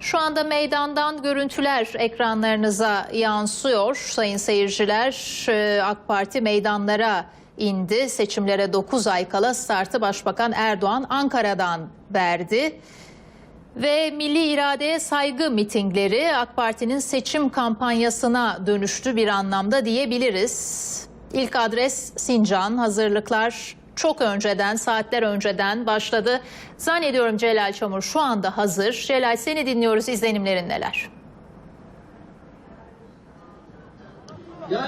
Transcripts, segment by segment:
Şu anda meydandan görüntüler ekranlarınıza yansıyor. Sayın seyirciler e, AK Parti meydanlara indi. Seçimlere 9 ay kala startı Başbakan Erdoğan Ankara'dan verdi. Ve milli iradeye saygı mitingleri AK Parti'nin seçim kampanyasına dönüştü bir anlamda diyebiliriz. İlk adres Sincan. Hazırlıklar çok önceden, saatler önceden başladı. Zannediyorum Celal Çamur şu anda hazır. Celal seni dinliyoruz. İzlenimlerin neler?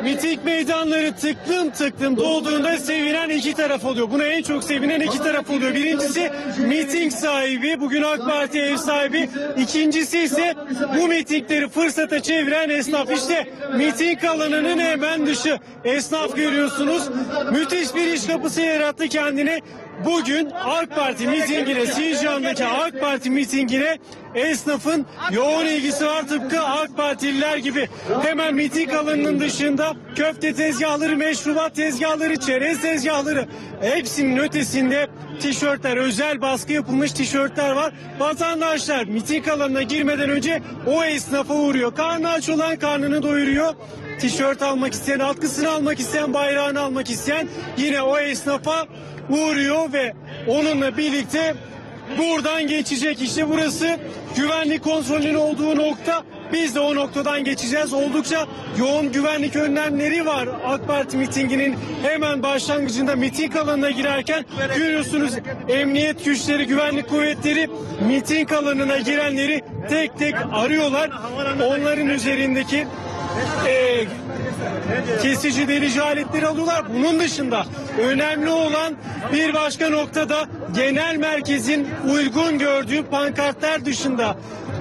Miting meydanları tıklım tıklım dolduğunda sevinen iki taraf oluyor. Buna en çok sevinen iki taraf oluyor. Birincisi miting sahibi, bugün AK Parti ev sahibi. İkincisi ise bu mitingleri fırsata çeviren esnaf. İşte miting alanının hemen dışı. Esnaf görüyorsunuz. Müthiş bir iş kapısı yarattı kendine. Bugün AK Parti mitingine, Sincan'daki AK Parti mitingine esnafın yoğun ilgisi var tıpkı AK Partililer gibi. Hemen miting alanının dışında köfte tezgahları, meşrubat tezgahları, çerez tezgahları hepsinin ötesinde tişörtler, özel baskı yapılmış tişörtler var. Vatandaşlar miting alanına girmeden önce o esnafa uğruyor. Karnı aç olan karnını doyuruyor. Tişört almak isteyen, atkısını almak isteyen, bayrağını almak isteyen yine o esnafa uğruyor ve onunla birlikte buradan geçecek. İşte burası güvenlik kontrolünün olduğu nokta. Biz de o noktadan geçeceğiz. Oldukça yoğun güvenlik önlemleri var. AK Parti mitinginin hemen başlangıcında miting alanına girerken görüyorsunuz emniyet güçleri, güvenlik kuvvetleri miting alanına girenleri tek tek arıyorlar. Onların üzerindeki e, kesici delici aletleri alıyorlar. Bunun dışında önemli olan bir başka noktada genel merkezin uygun gördüğü pankartlar dışında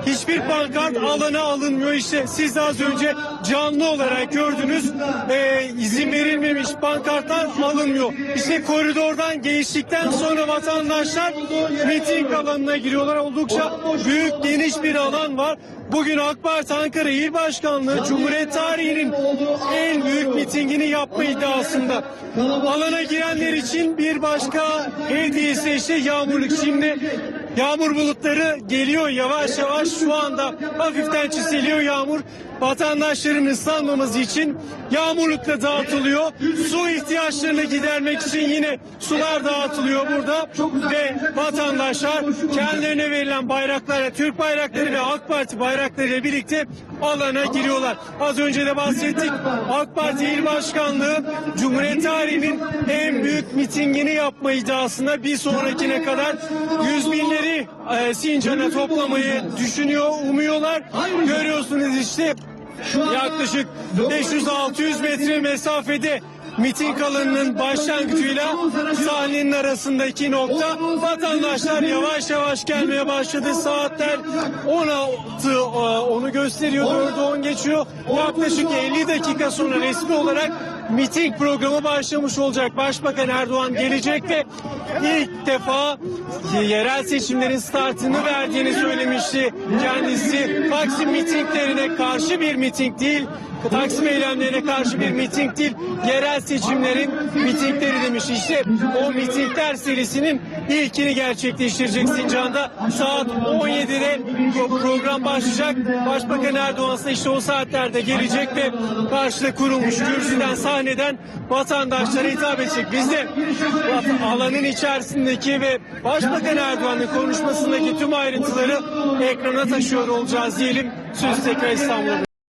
hiçbir pankart alana alınmıyor. İşte siz az önce canlı olarak gördünüz e, izin verilmemiş pankartlar alınmıyor. İşte koridordan geçtikten sonra vatandaşlar miting alanına giriyorlar. Oldukça büyük geniş bir alan var. Bugün AK Parti Ankara İl Başkanlığı Cumhuriyet tarihinin en büyük mitingini yapma iddiasında. Alana girenler için bir başka hediyesi işte yağmurluk. Şimdi yağmur bulutları geliyor yavaş yavaş şu anda hafiften çiseliyor yağmur. Vatandaşların ıslanmaması için yağmurlukla dağıtılıyor. Su ihtiyaçlarını gidermek için yine sular dağıtılıyor burada ve vatandaşlar kendilerine verilen bayraklarla Türk bayrakları ve AK Parti bayraklarıyla birlikte alana giriyorlar. Az önce de bahsettik. AK Parti İl Başkanlığı Cumhuriyet tarihinin en büyük mitingini yapma iddiasında bir sonrakine kadar yüz binleri e, Sincan'a toplamayı düşünüyor, umuyorlar. Görüyorsunuz işte yaklaşık 500-600 metre mesafede miting alanının başlangıcıyla sahnenin arasındaki nokta vatandaşlar yavaş yavaş gelmeye başladı. Saatler 16 e, onu gösteriyor 4'ü 10 geçiyor. Yaklaşık 50 dakika sonra resmi olarak miting programı başlamış olacak. Başbakan Erdoğan gelecek ve ilk defa yerel seçimlerin startını verdiğini söylemişti. Kendisi Taksim mitinglerine karşı bir miting değil, Taksim eylemlerine karşı bir miting değil, yerel seçimlerin mitingleri demiş. İşte o mitingler serisinin ilkini gerçekleştirecek Sincan'da. Saat 17'de program başlayacak. Başbakan Erdoğan ise işte o saatlerde gelecek ve karşıda kurulmuş kürsüden sahneden vatandaşlara hitap edecek. Biz de alanın içerisindeki ve Başbakan Erdoğan'ın konuşmasındaki tüm ayrıntıları ekrana taşıyor olacağız diyelim. Söz tekrar İstanbul'a.